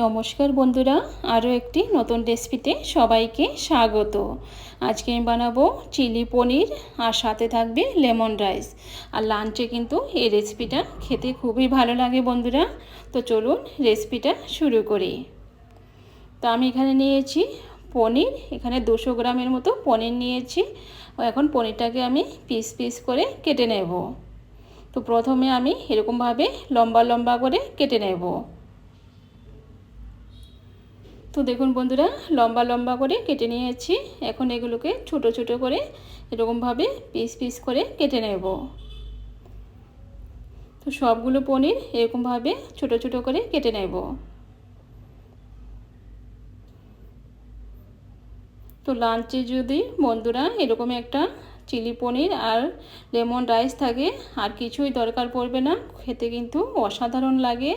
নমস্কার বন্ধুরা, আরও একটি নতুন রেসিপিতে সবাইকে স্বাগত। আজকে আমি বানাবো চিলি পনির আর সাথে থাকবে লেমন রাইস। আর লাঞ্চে কিন্তু এই রেসিপিটা খেতে খুবই ভালো লাগে বন্ধুরা। তো চলুন রেসিপিটা শুরু করি। তো আমি এখানে নিয়েছি পনির, এখানে দুশো গ্রামের মতো পনির নিয়েছি। এখন পনিরটাকে আমি পিস পিস করে কেটে নেব। তো প্রথমে আমি এরকমভাবে লম্বা লম্বা করে কেটে নেব। তো দেখুন বন্ধুরা, লম্বা লম্বা করে কেটে নিয়েছি। এখন এগুলোকে ছোট ছোট করে এরকমভাবে পিস পিস করে কেটে নেব। তো সবগুলো পনির এরকমভাবে ছোট ছোট করে কেটে নেব। তো লাঞ্চে যদি বন্ধুরা এরকম একটা চিলি পনির আর লেমন রাইস থাকে, আর কিছুই দরকার পড়বে না, খেতে কিন্তু অসাধারণ লাগে।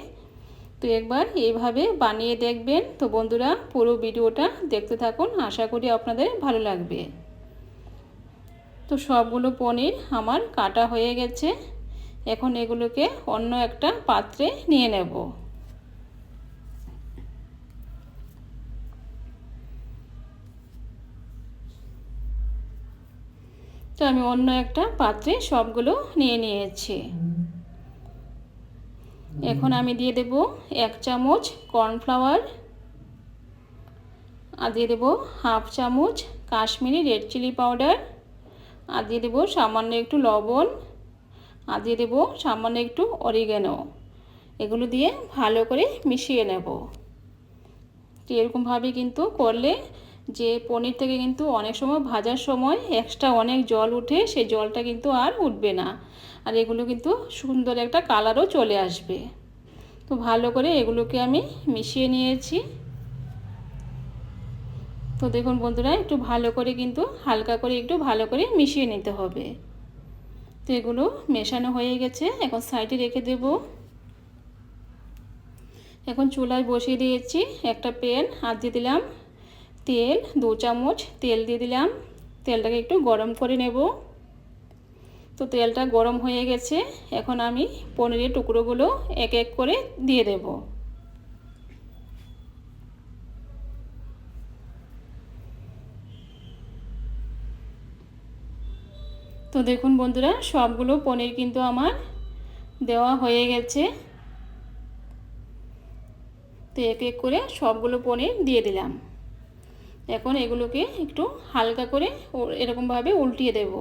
তো একবার এইভাবে বানিয়ে দেখবেন। তো বন্ধুরা, পুরো ভিডিওটা দেখতে থাকুন, আশা করি আপনাদের ভালো লাগবে। তো সবগুলো পনির আমার কাটা হয়ে গেছে। এখন এগুলোকে অন্য একটা পাত্রে নিয়ে নেব। তো আমি অন্য একটা পাত্রে সবগুলো নিয়ে নিয়েছি। এখন আমি দিয়ে দেব এক চামচ কর্নফ্লাওয়ার। আর দিয়ে দেবো হাফ চামচ কাশ্মীরি রেড চিলি পাউডার। আর দিয়ে দেবো সামান্য একটু লবণ। আর দিয়ে দেবো সামান্য একটু অরিগেনো। এগুলো দিয়ে ভালো করে মিশিয়ে নেব। এরকমভাবে কিন্তু করলে যে পনির থেকে কিন্তু অনেক সময় ভাজার সময় এক্সট্রা অনেক জল উঠে সেই জলটা কিন্তু আর উঠবে না। আর এগুলো কিন্তু সুন্দর একটা কালারও চলে আসবে। তো ভালো করে এগুলোকে আমি মিশিয়ে নিয়েছি। তো দেখুন বন্ধুরা, একটু ভালো করে কিন্তু হালকা করে একটু ভালো করে মিশিয়ে নিতে হবে। তো এগুলো মেশানো হয়ে গেছে, এখন সাইডে রেখে দেব। এখন চুলায় বসিয়ে দিয়েছি একটা প্যান, হাত দিয়ে দিলাম। তেল দু চামচ তেল দিয়ে দিলাম। তেলটাকে একটু গরম করে নেব। তো তেলটা গরম হয়ে গেছে। এখন আমি পনিরের টুকরোগুলো এক এক করে দিয়ে দেব। তো দেখুন বন্ধুরা, সবগুলো পনির কিন্তু আমার দেওয়া হয়ে গেছে। তো এক এক করে সবগুলো পনির দিয়ে দিলাম। এখন এগুলোকে একটু হালকা করে এরকমভাবে উল্টিয়ে দেব।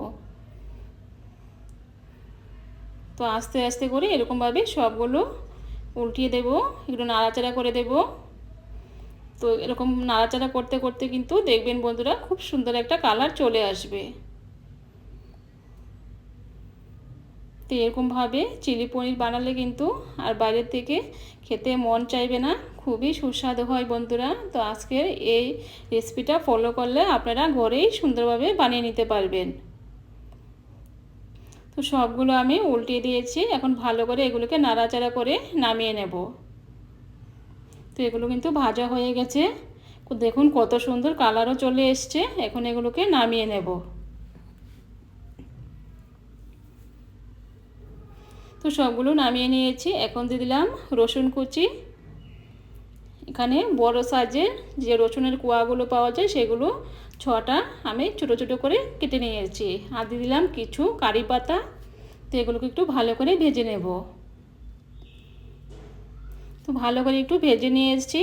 তো আস্তে আস্তে করে এরকমভাবে সবগুলো উল্টিয়ে দেব, একটু নাড়াচাড়া করে দেব। তো এরকম নাড়াচাড়া করতে করতে কিন্তু দেখবেন বন্ধুরা খুব সুন্দর একটা কালার চলে আসবে। এরকমভাবে চিলি পনির বানালে কিন্তু আর বাইরের থেকে খেতে মন চাইবে না। খুবই সুস্বাদু হয় বন্ধুরা। তো আজকের এই রেসিপিটা ফলো করলে আপনারা ঘরেই সুন্দরভাবে বানিয়ে নিতে পারবেন। তো সবগুলো আমি উল্টিয়ে দিয়েছি। এখন ভালো করে এগুলোকে নাড়াচাড়া করে নামিয়ে নেব। তো এগুলো কিন্তু ভাজা হয়ে গেছে। দেখুন কত সুন্দর কালারও চলে এসছে। এখন এগুলোকে নামিয়ে নেব। তো সবগুলো নামিয়ে নিয়েছি। এখন দিয়ে দিলাম রসুন কুচি। এখানে বড় সাইজের যে রসুনের কুয়াগুলো পাওয়া যায়, সেগুলো ছটা আমি ছোটো ছোটো করে কেটে নিয়েছি। আর দিয়ে দিলাম কিছু কারি পাতা। তো এগুলোকে একটু ভালো করে ভেজে নেব। তো ভালো করে একটু ভেজে নিয়ে এসেছি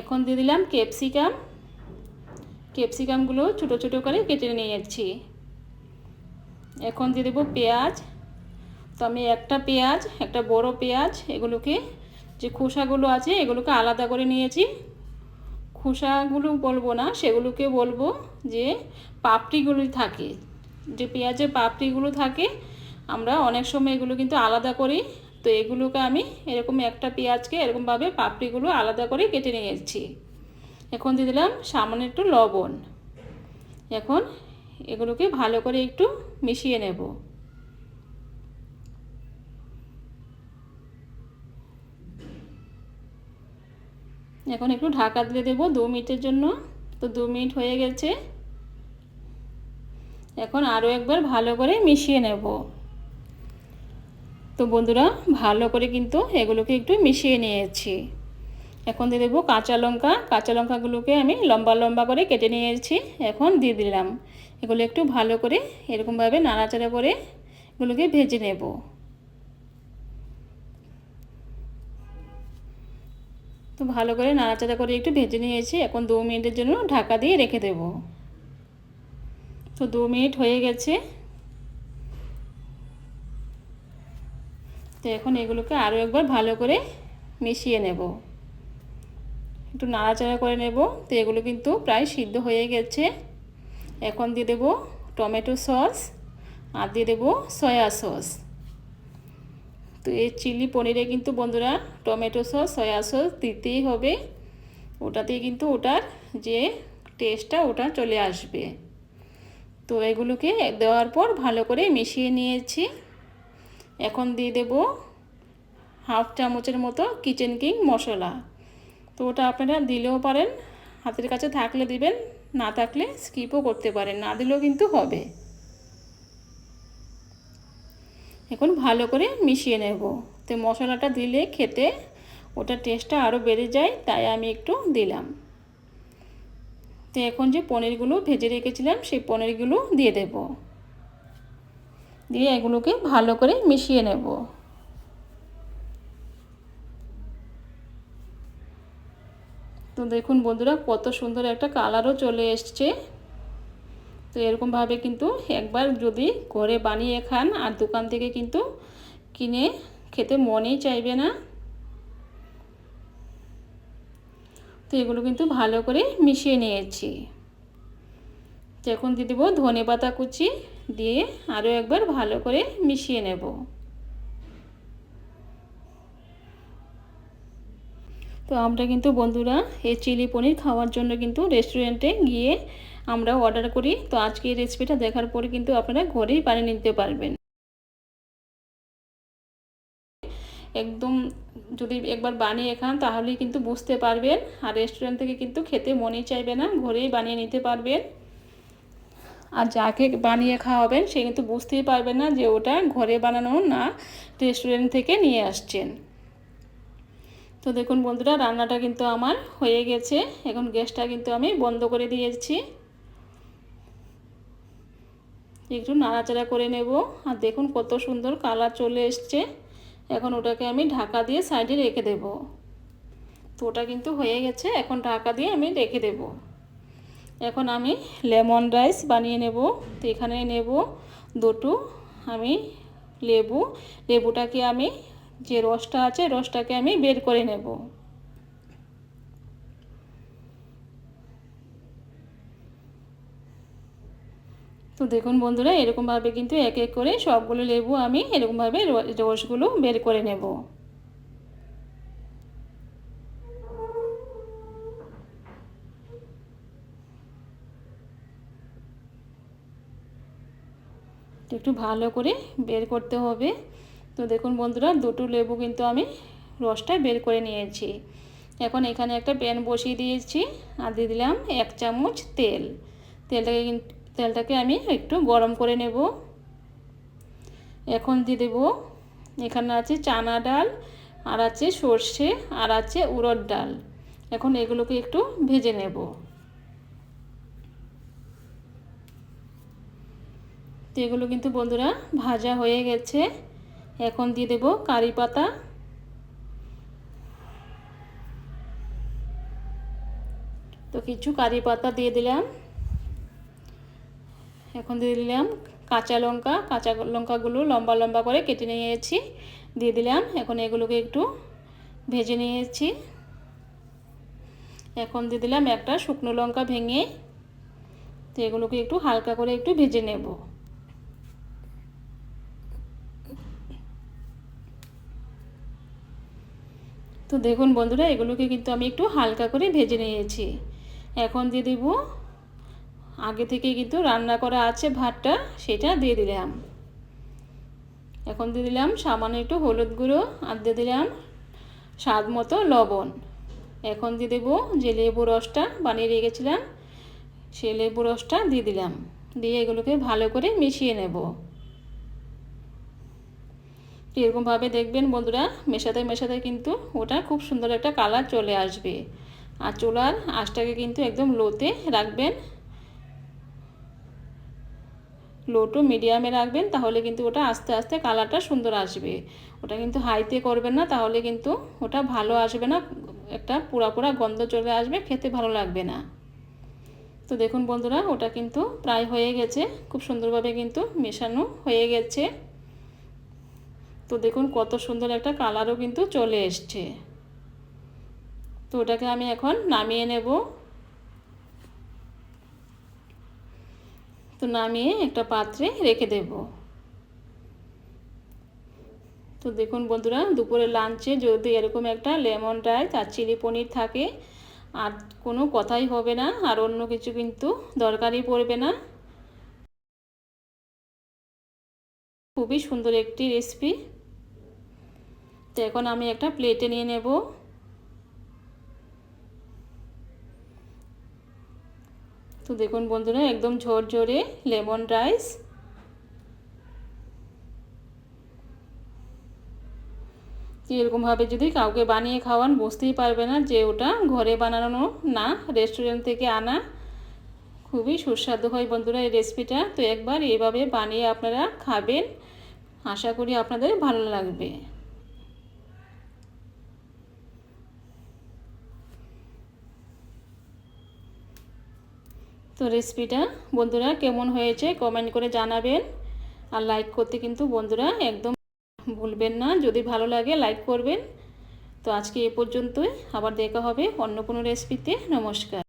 এখন দিয়ে দিলাম ক্যাপসিকাম। ক্যাপসিকামগুলো ছোটো ছোটো করে কেটে নিয়ে নিয়েছি। এখন দিয়ে দেবো পেঁয়াজ। তো আমি একটা পেঁয়াজ, একটা বড় পেঁয়াজ, এগুলোকে যে খোসাগুলো আছে এগুলোকে আলাদা করে নিয়েছি। খোসাগুলো বলব না, সেগুলোকে বলব যে পাপড়িগুলো থাকে, যে পেঁয়াজের পাপড়িগুলো থাকে, আমরা অনেক সময় এগুলো কিন্তু আলাদা করি। তো এগুলোকে আমি এরকম একটা পেঁয়াজকে এরকমভাবে পাপড়িগুলো আলাদা করে কেটে নিয়েছি। এখন দিয়ে দিলাম সামান্য একটু লবণ। এখন এগুলোকে ভালো করে একটু মিশিয়ে নেব। এখন একটু ঢাকা দিয়ে দেবো দু মিনিটের জন্য। তো দু মিনিট হয়ে গেছে। এখন আরও একবার ভালো করে মিশিয়ে নেব। তো বন্ধুরা, ভালো করে কিন্তু এগুলোকে একটু মিশিয়ে নিয়েছি। এখন দিয়ে দেবো কাঁচা লঙ্কা, কাঁচা লঙ্কাগুলোকে আমি লম্বা লম্বা করে কেটে নিয়েছি, এখন দিয়ে দিলাম। এগুলো একটু ভালো করে এরকমভাবে নাড়াচাড়া করে এগুলোকে ভেজে নেব। তো ভালো করে নাড়াচাড়া করে একটু ভেজে নিয়েছি, এখন দু মিনিটের জন্য ঢাকা দিয়ে রেখে দেব। তো দু মিনিট হয়ে গেছে। তো এখন এগুলোকে আরও একবার ভালো করে মিশিয়ে নেব। একটু নাড়াচাড়া করে নেব। তো এগুলো কিন্তু প্রায় সিদ্ধ হয়ে গেছে। এখন দিয়ে দেবো টমেটো সস আর দিয়ে দেবো সয়া সস। তো এই চিলি পনিরে কিন্তু বন্ধুরা টমেটো সস, সয়া সস দিতেই হবে। ওটাতেই কিন্তু ওটার যে টেস্টটা ওটা চলে আসবে। তো এগুলোকে দেওয়ার পর ভালো করে মিশিয়ে নিয়েছি। এখন দিয়ে দেব হাফ চামচের মতো কিচেন কিং মশলা। তো ওটা আপনারা দিলেও পারেন, হাতের কাছে থাকলে দিবেন, না থাকলে স্কিপও করতে পারেন, না দিলেও কিন্তু হবে। এখন ভালো করে মিশিয়ে নেব। তো মশলাটা দিলে খেতে ওটা টেস্টটা আরও বেড়ে যায়, তাই আমি একটু দিলাম। তো এখন যে পনিরগুলো ভেজে রেখেছিলাম, সেই পনিরগুলো দিয়ে দেব। দিয়ে এগুলোকে ভালো করে মিশিয়ে নেব। তো দেখুন বন্ধুরা, কত সুন্দর একটা কালারও চলে এসছে। তো এরকমভাবে কিন্তু একবার যদি ঘরে বানিয়ে খান, আর দোকান থেকে কিন্তু কিনে খেতে মনেই চাইবে না। তো এগুলো কিন্তু ভালো করে মিশিয়ে নিয়েছি। এখন দিয়ে দেবো ধনে পাতা কুচি, দিয়ে আরও একবার ভালো করে মিশিয়ে নেব। তো আমরা কিন্তু বন্ধুরা এই চিলি পনির খাওয়ার জন্য কিন্তু রেস্টুরেন্টে গিয়ে আমরা অর্ডার করি। তো আজকে এই রেসিপিটা দেখার পরে কিন্তু আপনারা ঘরেই বানিয়ে নিতে পারবেন। একদম যদি একবার বানিয়ে খান তাহলেই কিন্তু বুঝতে পারবেন আর রেস্টুরেন্ট থেকে কিন্তু খেতে মনেই চাইবে না, ঘরেই বানিয়ে নিতে পারবেন। আর যাকে বানিয়ে খাওয়াবেন সে কিন্তু বুঝতেই পারবে না যে ওটা ঘরে বানানো না রেস্টুরেন্ট থেকে নিয়ে আসছেন। তো দেখুন বন্ধুরা, রান্নাটা কিন্তু আমার হয়ে গেছে। এখন গ্যাসটা কিন্তু আমি বন্ধ করে দিয়েছি। একটু নাড়াচাড়া করে নেব। আর দেখুন কত সুন্দর কালার চলে এসছে। এখন ওটাকে আমি ঢাকা দিয়ে সাইডে রেখে দেব। তো ওটা কিন্তু হয়ে গেছে। এখন ঢাকা দিয়ে আমি রেখে দেব। এখন আমি লেমন রাইস বানিয়ে নেব। তো এখানে নেব দুটো আমি লেবু। লেবুটাকে আমি যে রসটা আছে, রসটাকে আমি বের করে নেব। তো দেখুন বন্ধুরা, এরকমভাবে কিন্তু এক এক করে সবগুলো লেবু আমি এরকমভাবে রসগুলো বের করে নেব। একটু ভালো করে বের করতে হবে। তো দেখুন বন্ধুরা, দুটো লেবু কিন্তু আমি রসটা বের করে নিয়েছি। এখন এখানে একটা প্যান বসিয়ে দিয়েছি আর দিয়ে দিলাম এক চামচ তেল। তেলটাকে তেলটাকে আমি একটু গরম করে নেব। এখন দিয়ে দেব, এখানে আছে চানা ডাল, আর আছে সর্ষে, আর আছে উড়দ ডাল। এখন এগুলোকে একটু ভেজে নেব। তো এগুলো কিন্তু বন্ধুরা ভাজা হয়ে গেছে। এখন দিয়ে দেব কারি পাতা। তো কিছু কারি পাতা দিয়ে দিলাম। এখন দিয়ে দিলাম কাঁচা লঙ্কা। কাঁচা লঙ্কাগুলো লম্বা লম্বা করে কেটে নিয়েছি। দিয়ে দিলাম, এখন এগুলোকে একটু ভেজে নিয়েছি। এখন দিয়ে দিলাম একটা শুকনো লঙ্কা ভেঙে। তো এগুলোকে একটু হালকা করে একটু ভেজে নেব। তো দেখুন বন্ধুরা, এগুলোকে কিন্তু আমি একটু হালকা করে ভেজে নিয়েছি। এখন দিয়ে দেব, আগে থেকে কিন্তু রান্না করা আছে ভাতটা, সেটা দিয়ে দিলাম। এখন দিয়ে দিলাম সামান্য একটু হলুদ গুঁড়ো আর দিয়ে দিলাম স্বাদ মতো লবণ। এখন দিয়ে দেবো যে লেবু রসটা বানিয়ে রেখেছিলাম, সে লেবু রসটা দিয়ে দিলাম। দিয়ে এগুলোকে ভালো করে মিশিয়ে নেব। এরকমভাবে দেখবেন বন্ধুরা, মেশাতে মেশাতে কিন্তু ওটা খুব সুন্দর একটা কালার চলে আসবে। আর চুলার আঁচটাকে কিন্তু একদম লোতে রাখবেন। লো টু মিডিয়ামে রাখবেন, তাহলে কিন্তু ওটা আস্তে আস্তে কালারটা সুন্দর আসবে। ওটা কিন্তু হাইতে করবেন না, তাহলে কিন্তু ওটা ভালো আসবে না, একটা পুরা পুরা গন্ধ চলে আসবে, খেতে ভালো লাগবে না। তো দেখুন বন্ধুরা, ওটা কিন্তু প্রায় হয়ে গেছে, খুব সুন্দরভাবে কিন্তু মেশানো হয়ে গেছে। তো দেখুন কত সুন্দর একটা কালারও কিন্তু চলে এসছে। তো ওটাকে আমি এখন নামিয়ে নেব। তো নামিয়ে একটা পাত্রে রেখে দেব। তো দেখুন বন্ধুরা দুপুরে লাঞ্চে যদি এরকম একটা লেমন রাইস আর চিলি পনির থাকে, আর কোনো কথাই হবে না, আর অন্য কিছু কিন্তু দরকারই পড়বে না। খুবই সুন্দর একটি রেসিপি তো এখন আমি একটা প্লেটে নিয়ে নেব। তো দেখুন বন্ধুরা, একদম ঝরঝরে লেমন রাইস। এরকমভাবে যদি কাউকে বানিয়ে খাওয়ান, বুঝতেই পারবে না যে ওটা ঘরে বানানো না রেস্টুরেন্ট থেকে আনা। খুবই সুস্বাদু হয় বন্ধুরা এই রেসিপিটা তো একবার এইভাবে বানিয়ে আপনারা খাবেন। আশা করি আপনাদের ভালো লাগবে। তো রেসিপিটা বন্ধুরা, কেমন হয়েছে কমেন্ট করে জানাবেন। আর লাইক করতে কিন্তু বন্ধুরা একদম ভুলবেন না। যদি ভালো লাগে লাইক করবেন। তো আজকে এ পর্যন্তই। আবার দেখা হবে অন্য কোনো রেসিপিতে নমস্কার।